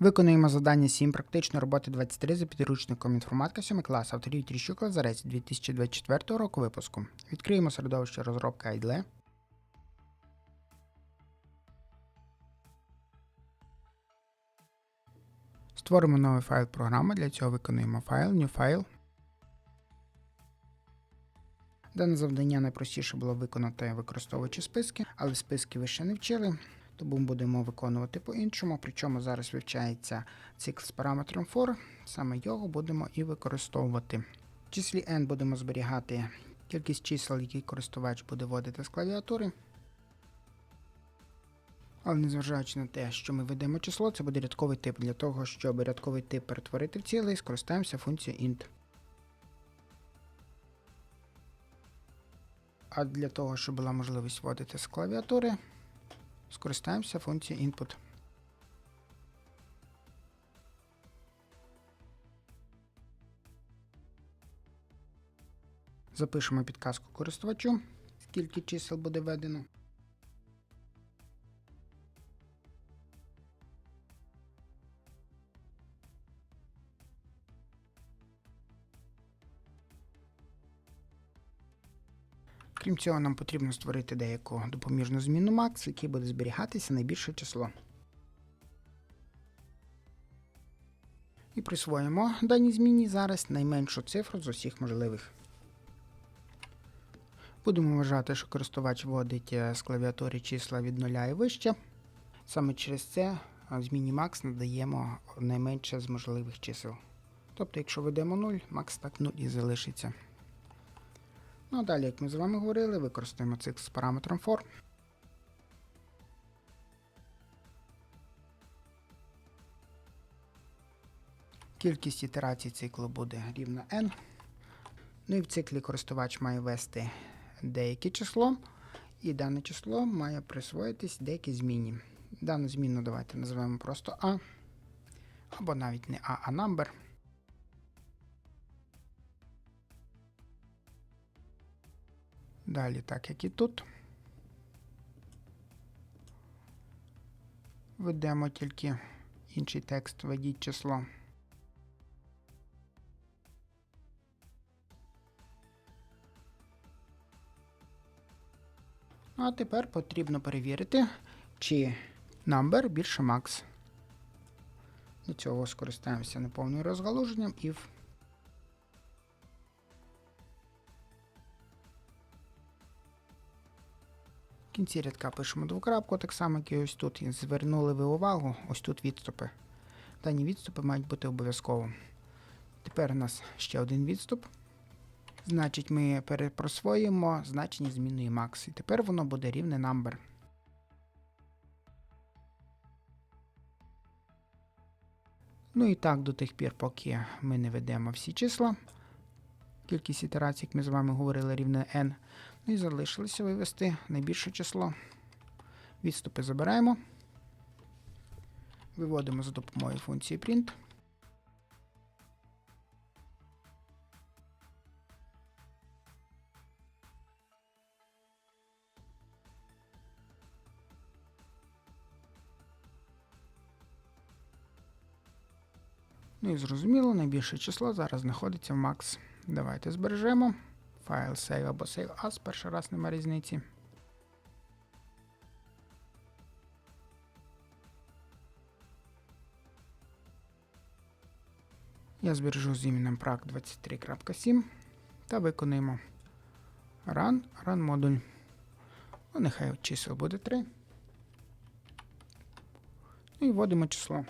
Виконуємо завдання 7 практичної роботи 23 за підручником інформатика 7 клас авторів Тріщук Лазарець 2024 року випуску. Відкриємо середовище розробки IDLE. Створимо новий файл програми. Для цього виконуємо файл, new file. Дане завдання найпростіше було виконати використовуючи списки, але списки ви ще не вчили, тому будемо виконувати по-іншому. Причому зараз вивчається цикл з параметром for, саме його будемо і використовувати. В числі n будемо зберігати кількість чисел, які користувач буде вводити з клавіатури. Але незважаючи на те, що ми ведемо число, це буде рядковий тип. Для того, щоб рядковий тип перетворити в цілий, скористаємося функцією int. А для того, щоб була можливість вводити з клавіатури, скористаємося функцією input. Запишемо підказку користувачу, скільки чисел буде введено. Крім цього, нам потрібно створити деяку допоміжну зміну max, в якій буде зберігатися найбільше число. І присвоїмо даній зміні зараз найменшу цифру з усіх можливих. Будемо вважати, що користувач вводить е, з клавіатури числа від 0 і вище. Саме через це е, зміні max надаємо найменше з можливих чисел. Тобто, якщо ведемо 0, max так 0 і залишиться. Ну а далі, як ми з вами говорили, використаємо цикл з параметром for. Кількість ітерацій циклу буде рівна n. Ну і в циклі користувач має ввести деяке число, і дане число має присвоїтись деякій зміні. Дану зміну давайте називаємо просто A, або навіть не A, а number. Далі, так як і тут. Введемо тільки інший текст, введіть число. Ну, А тепер потрібно перевірити, чи number більше max. Для цього скористаємося неповним розгалуженням if кінці рядка пишемо двокрапку, так само, як і ось тут. І звернули ви увагу, ось тут відступи. Дані відступи мають бути обов'язково. Тепер у нас ще один відступ. Значить, ми перепросвоїмо значення змінної max. І тепер воно буде рівне number. Ну і так до тих пір, поки ми не ведемо всі числа. Кількість ітерацій, як ми з вами говорили, рівне n. І залишилося вивести найбільше число. Відступи забираємо. Виводимо за допомогою функції print. Ну і зрозуміло, найбільше число зараз знаходиться в max. Давайте збережемо. Файл save або save as, перший раз нема різниці. Я збережу з іменем prac 23.7 та виконуємо run, run модуль. Ну, нехай чисел буде 3. Ну і вводимо число.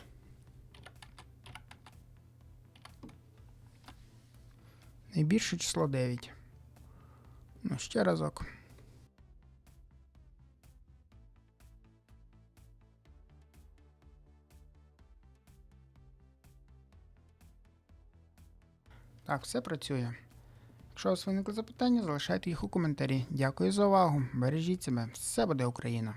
Найбільше число 9. Ще разок. Так, все працює. Якщо у вас виникли запитання, залишайте їх у коментарі. Дякую за увагу. Бережіть себе. Все буде Україна!